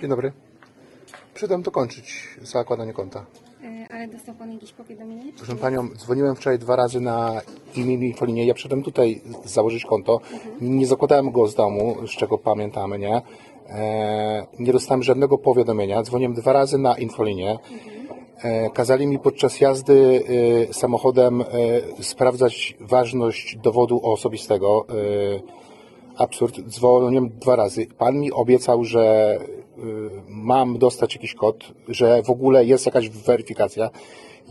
Dzień dobry. Przyszedłem dokończyć zakładanie konta. E, Ale dostał Pan jakieś powiadomienie? czy Proszę? Panią, dzwoniłem wczoraj dwa razy na imię i. Ja przyszedłem tutaj założyć konto. Nie zakładałem go z domu, z czego pamiętamy, nie? E, nie dostałem żadnego powiadomienia. Dzwoniłem dwa razy na infolinię. E, kazali mi podczas jazdy e, samochodem e, sprawdzać ważność dowodu osobistego. E, absurd. Dzwoniłem dwa razy. Pan mi obiecał, że y, mam dostać jakiś kod, że w ogóle jest jakaś weryfikacja.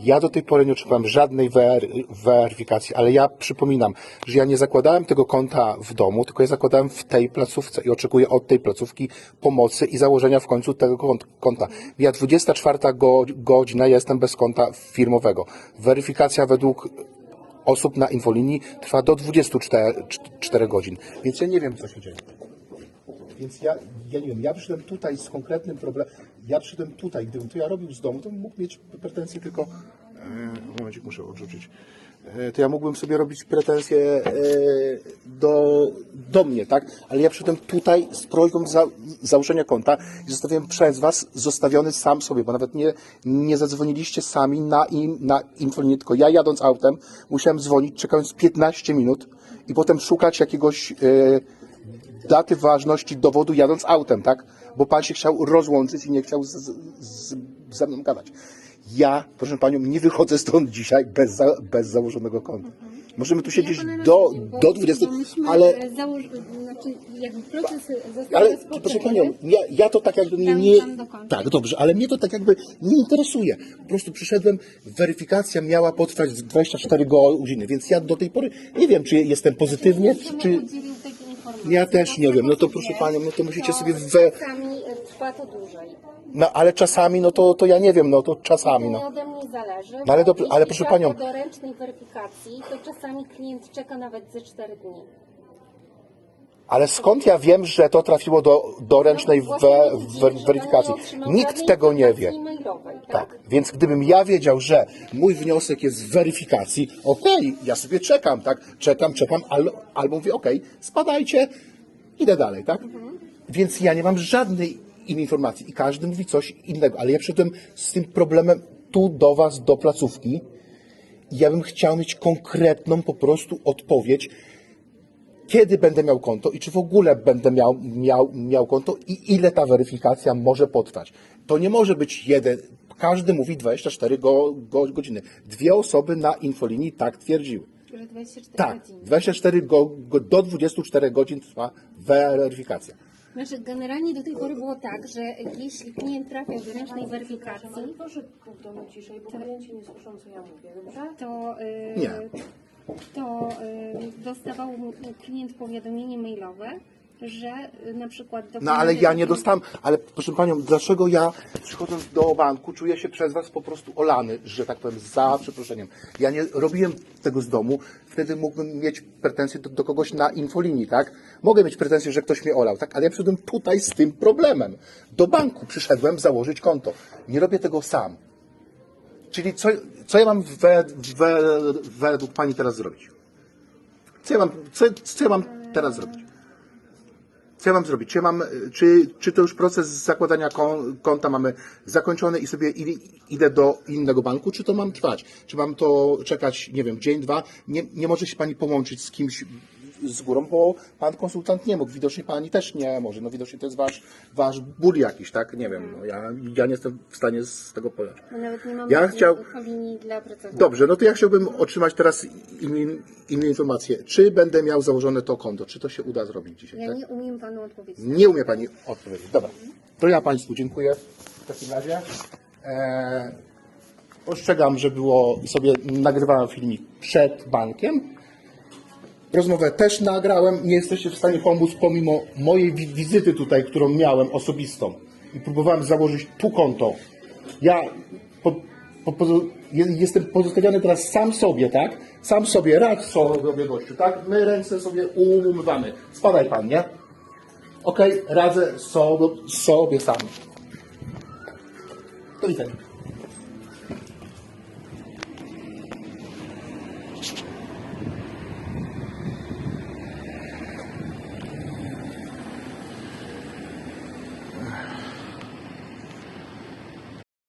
Ja do tej pory nie otrzymałem żadnej wer weryfikacji, ale ja przypominam, że ja nie zakładałem tego konta w domu, tylko ja zakładałem w tej placówce i oczekuję od tej placówki pomocy i założenia w końcu tego kont- konta. Ja 24 go godzina jestem bez konta firmowego. Weryfikacja według osób na infolinii trwa do 24 4 godzin. Więc ja nie wiem, co się dzieje. Więc ja, ja nie wiem, ja przyszedłem tutaj z konkretnym problemem. Ja przyszedłem tutaj, gdybym to ja robił z domu, to mógł mieć pretensje tylko. Momencik, muszę odrzucić. E, to ja mógłbym sobie robić pretensje e, do, do mnie, tak? Ale ja przyszedłem tutaj z prośbą za, założenia konta i zostawiłem przez Was zostawiony sam sobie, bo nawet nie, nie zadzwoniliście sami na, im, na infolinię, tylko ja jadąc autem musiałem dzwonić, czekając 15 minut i potem szukać jakiegoś e, daty ważności dowodu jadąc autem, tak? Bo pan się chciał rozłączyć i nie chciał z, z, z, ze mną gadać. Ja, proszę panią, nie wychodzę stąd dzisiaj bez, za, bez założonego konta. Możemy tu siedzieć do, do 20, bo myśmy, ale, Założ... Znaczy, jakby proces został ale proszę panią, ja, ja to tak jakby mnie Tam nie... Tak, dobrze, ale mnie to tak jakby nie interesuje. Po prostu przyszedłem, weryfikacja miała potrwać 24 godziny, więc ja do tej pory nie wiem, czy jestem pozytywnie, czy... Ja też nie wiem, no to proszę panią, no to musicie sobie we- Czasami e, trwa to dłużej. No ale czasami, no to, to ja nie wiem, no to czasami, no. ode mnie zależy. No ale bo dobrze, ale jeśli proszę panią- do ręcznej weryfikacji, to czasami klient czeka nawet ze 4 dni. Ale skąd ja wiem, że to trafiło do, do ręcznej No, właśnie we, we, widzimy, że weryfikacji? pan nie otrzymał Nikt tego nie wie. informacji mailowej, tak? Tak, więc gdybym ja wiedział, że mój wniosek jest z weryfikacji, okej, ja sobie czekam, tak, czekam, czekam, al, albo mówię, okej, spadajcie, idę dalej, tak? Więc ja nie mam żadnej im informacji i każdy mówi coś innego, ale ja przyszedłem z tym problemem tu do was, do placówki ja bym chciał mieć konkretną po prostu odpowiedź, kiedy będę miał konto i czy w ogóle będę miał, miał, miał konto i ile ta weryfikacja może potrwać. To nie może być jeden, każdy mówi 24 go, go, godziny. Dwie osoby na infolinii tak twierdziły. Że 24 Tak, godziny. 24 go, go, do 24 godzin trwa weryfikacja. Znaczy, generalnie do tej pory było tak, że jeśli klient trafiał do ręcznej weryfikacji, Proszę punkt do ciszej, bo klienci nie słyszą, co ja mówię, dobrze? to, y, Nie. to y, dostawał mu klient powiadomienie mailowe, że y, na przykład No ale ja nie dostałem, ale proszę Panią, dlaczego ja przychodząc do banku czuję się przez Was po prostu olany, że tak powiem, za przeproszeniem. Ja nie robiłem tego z domu, wtedy mógłbym mieć pretensje do, do kogoś na infolinii, tak? Mogę mieć pretensje, że ktoś mnie olał, tak? Ale ja przyszedłem tutaj z tym problemem. Do banku przyszedłem założyć konto. Nie robię tego sam. Czyli co, co ja mam we, we, według Pani teraz zrobić? Co ja mam, co, co ja mam teraz zrobić? Co ja mam zrobić? Czy, ja mam, czy, czy to już proces zakładania kon- konta mamy zakończony i sobie id- idę do innego banku, czy to mam trwać? Czy mam to czekać, nie wiem, dzień, dwa? Nie, nie może się Pani połączyć z kimś z górą, bo Pan konsultant nie mógł. Widocznie Pani też nie może. No widocznie to jest Wasz, wasz ból jakiś, tak? Nie wiem. No, ja, ja nie jestem w stanie z tego pojąć. My nawet nie mamy Ja chciał- linii dla pracowników. Dobrze, no to ja chciałbym otrzymać teraz inne, inne informacje. Czy będę miał założone to konto? Czy to się uda zrobić dzisiaj? Ja tak? nie umiem panu odpowiedzieć. Nie umie Pani odpowiedzieć. Dobra. To ja Państwu dziękuję w takim razie. Eee, ostrzegam, że było sobie nagrywałem filmik przed bankiem. Rozmowę też nagrałem. Nie jesteście w stanie pomóc pomimo mojej wi- wizyty tutaj, którą miałem osobistą. I próbowałem założyć tu konto. Ja po, po, jestem pozostawiony teraz sam sobie, tak? Sam sobie, radź sobie gościu, tak? My ręce sobie umywamy. Spadaj Pan, nie? Okej, radzę sobie, sobie sam. Do widzenia.